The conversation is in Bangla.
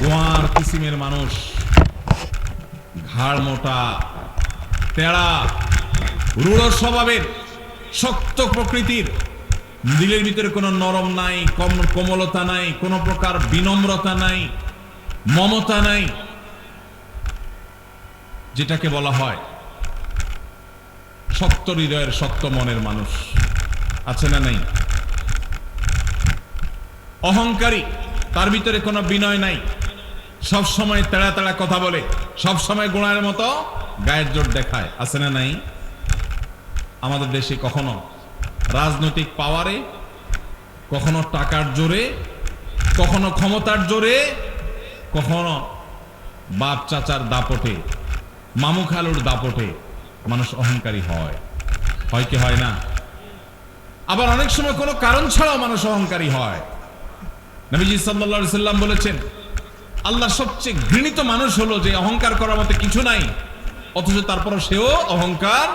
গোয়ার কিসিমের মানুষ। ঘাড় মোটা, তেড়া, রূঢ় স্বভাবের, শক্ত প্রকৃতির। দিলের ভিতরে কোনো নরম নাই, কম কোমলতা নাই, কোনো প্রকার বিনম্রতা নাই, মমতা নাই, যেটাকে বলা হয় শক্ত হৃদয়ের শক্ত মনের মানুষ। আছে না নাই? অহংকারী, তার ভিতরে কোনো বিনয় নাই। সব সময় তেড়া তেড়া কথা বলে। সব সময় গোড়ার মতো গায়ের জোর দেখায়। আছে না নাই? আমাদের দেশে কখনো রাজনৈতিক পাওয়ারে, কখনো টাকার জোরে, কখনো ক্ষমতার জোরে, কখনো বাপ চাচার দাপটে, মামু খালুর দাপটে মানুষ অহংকারী হয়। হয় কি হয় না? আবার অনেক সময় কোনো কারণ ছাড়াও মানুষ অহংকারী হয়। নবীজি সাল্লা সাল্লাম বলেছেন আল্লাহ সবচেয়ে ঘৃণিত মানুষ হলো যে অহংকার করার মতো কিছু নাই, অথচ তারপর সেও অহংকার